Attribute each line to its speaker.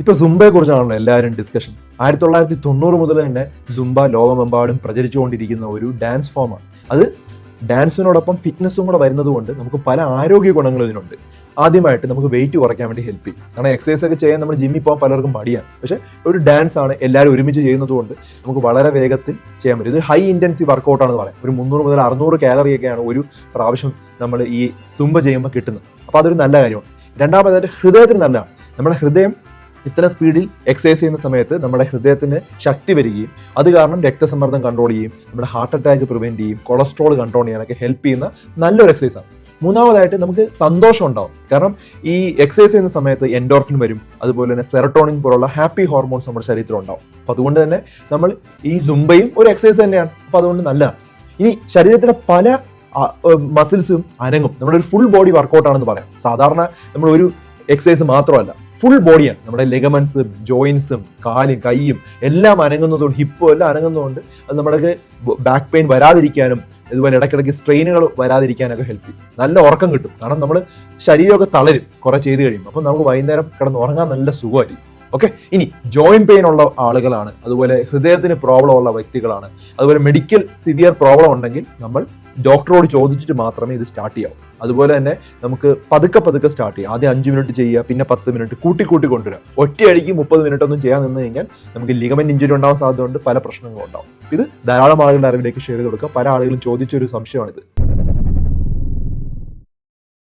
Speaker 1: ഇപ്പൊ സുംബയെ കുറിച്ചാണല്ലോ എല്ലാവരും ഡിസ്കഷൻ ആയിരത്തി തൊള്ളായിരത്തി തൊണ്ണൂറ് മുതൽ തന്നെ സുംബ ലോകമെമ്പാടും പ്രചരിച്ചുകൊണ്ടിരിക്കുന്ന ഒരു ഡാൻസ് ഫോമാണ് അത് ഡാൻസിനോടൊപ്പം ഫിറ്റ്നസ്സും കൂടെ വരുന്നത് കൊണ്ട് നമുക്ക് പല ആരോഗ്യ ഗുണങ്ങളും ഇതിനുണ്ട്. ആദ്യമായിട്ട് നമുക്ക് വെയിറ്റ് കുറയ്ക്കാൻ വേണ്ടി ഹെൽപ്പ് ചെയ്യും. കാരണം എക്സസൈസ് ഒക്കെ ചെയ്യാൻ നമ്മൾ ജിമ്മിൽ പോകാൻ പലർക്കും മടിയാണ്. പക്ഷെ ഒരു ഡാൻസ് ആണ് എല്ലാവരും ഒരുമിച്ച് ചെയ്യുന്നത് കൊണ്ട് നമുക്ക് വളരെ വേഗത്തിൽ ചെയ്യാൻ പറ്റും. ഇത് ഹൈ ഇന്റൻസീവ് വർക്കൗട്ടാണെന്ന് പറയാം. ഒരു മുന്നൂറ് മുതൽ അറുന്നൂറ് കാലറി ഒക്കെയാണ് ഒരു പ്രാവശ്യം നമ്മൾ ഈ സുംബ ചെയ്യുമ്പോൾ കിട്ടുന്നത്. അപ്പോൾ അതൊരു നല്ല കാര്യമാണ്. രണ്ടാമതായിട്ട് ഹൃദയത്തിന് നല്ലതാണ്. നമ്മുടെ ഹൃദയം ഇത്ര സ്പീഡിൽ എക്സസൈസ് ചെയ്യുന്ന സമയത്ത് നമ്മുടെ ഹൃദയത്തിന് ശക്തി വരികയും അത് കാരണം രക്തസമ്മർദ്ദം കൺട്രോൾ ചെയ്യും നമ്മുടെ ഹാർട്ട് അറ്റാക്ക് പ്രിവെന്റ് ചെയ്യും കൊളസ്ട്രോൾ കൺട്രോൾ ചെയ്യാനൊക്കെ ഹെൽപ്പ് ചെയ്യുന്ന നല്ലൊരു എക്സസൈസാണ് മൂന്നാമതായിട്ട് നമുക്ക് സന്തോഷം ഉണ്ടാവും. കാരണം ഈ എക്സസൈസ് ചെയ്യുന്ന സമയത്ത് എൻഡോർഫിൻ വരും അതുപോലെ തന്നെ സെറട്ടോണിൻ പോലുള്ള ഹാപ്പി ഹോർമോൺസ് നമ്മുടെ ശരീരത്തിൽ ഉണ്ടാവും. അപ്പോൾ അതുകൊണ്ട് തന്നെ നമ്മൾ ഈ ജുംബയും ഒരു എക്സസൈസ് തന്നെയാണ്. അപ്പോൾ അതുകൊണ്ട് നല്ലതാണ്. ഇനി ശരീരത്തിലെ പല മസിൽസും അനങ്ങും. നമ്മുടെ ഒരു ഫുൾ ബോഡി വർക്കൗട്ടാണെന്ന് പറയാം. സാധാരണ നമ്മൾ ഒരു എക്സസൈസ് മാത്രമല്ല ഫുൾ ബോഡിയാണ് നമ്മുടെ ലെഗമെന്റ്സും ജോയിൻസും കാലും കൈയും എല്ലാം അനങ്ങുന്നതുകൊണ്ട് ഹിപ്പും എല്ലാം അനങ്ങുന്നതുകൊണ്ട് അത് നമ്മുടെ ബാക്ക് പെയിൻ വരാതിരിക്കാനും ഇതുപോലെ ഇടയ്ക്കിടയ്ക്ക് സ്ട്രെയിനുകൾ വരാതിരിക്കാനൊക്കെ ഹെൽപ്പ് ചെയ്യും. നല്ല ഉറക്കം കിട്ടും. കാരണം നമ്മൾ ശരീരമൊക്കെ തളരും. കുറെ ചെയ്ത് കഴിയും അപ്പം നമുക്ക് വൈകുന്നേരം കിടന്ന് ഉറങ്ങാൻ നല്ല സുഖമായിരിക്കും. ഓക്കെ ഇനി ജോയിൻ പെയിൻ ഉള്ള ആളുകളാണ്. അതുപോലെ ഹൃദയത്തിന് പ്രോബ്ലം ഉള്ള വ്യക്തികളാണ്. അതുപോലെ മെഡിക്കൽ സിവിയർ പ്രോബ്ലം ഉണ്ടെങ്കിൽ നമ്മൾ ഡോക്ടറോട് ചോദിച്ചിട്ട് മാത്രമേ ഇത് സ്റ്റാർട്ട് ചെയ്യാവൂ. അതുപോലെ തന്നെ നമുക്ക് പതുക്കെ പതുക്കെ സ്റ്റാർട്ട് ചെയ്യാം. ആദ്യം അഞ്ച് മിനിറ്റ് ചെയ്യുക പിന്നെ പത്ത് മിനിറ്റ് കൂട്ടി കൂട്ടി കൊണ്ടുവരിക. ഒറ്റയടിക്ക് മുപ്പത് മിനിറ്റ് ഒന്നും ചെയ്യാൻ നിന്ന് കഴിഞ്ഞാൽ നമുക്ക് ലിഗമെന്റ് ഇഞ്ചുറി ഉണ്ടാവാൻ സാധ്യതയുണ്ട് പല പ്രശ്നങ്ങളും ഉണ്ടാവും. ഇത് ധാരാളം ആളുകളുടെ അറിവിലേക്ക് ഷെയർ ചെയ്ത് കൊടുക്കുക പല ആളുകളും ചോദിച്ചൊരു സംശയമാണിത്.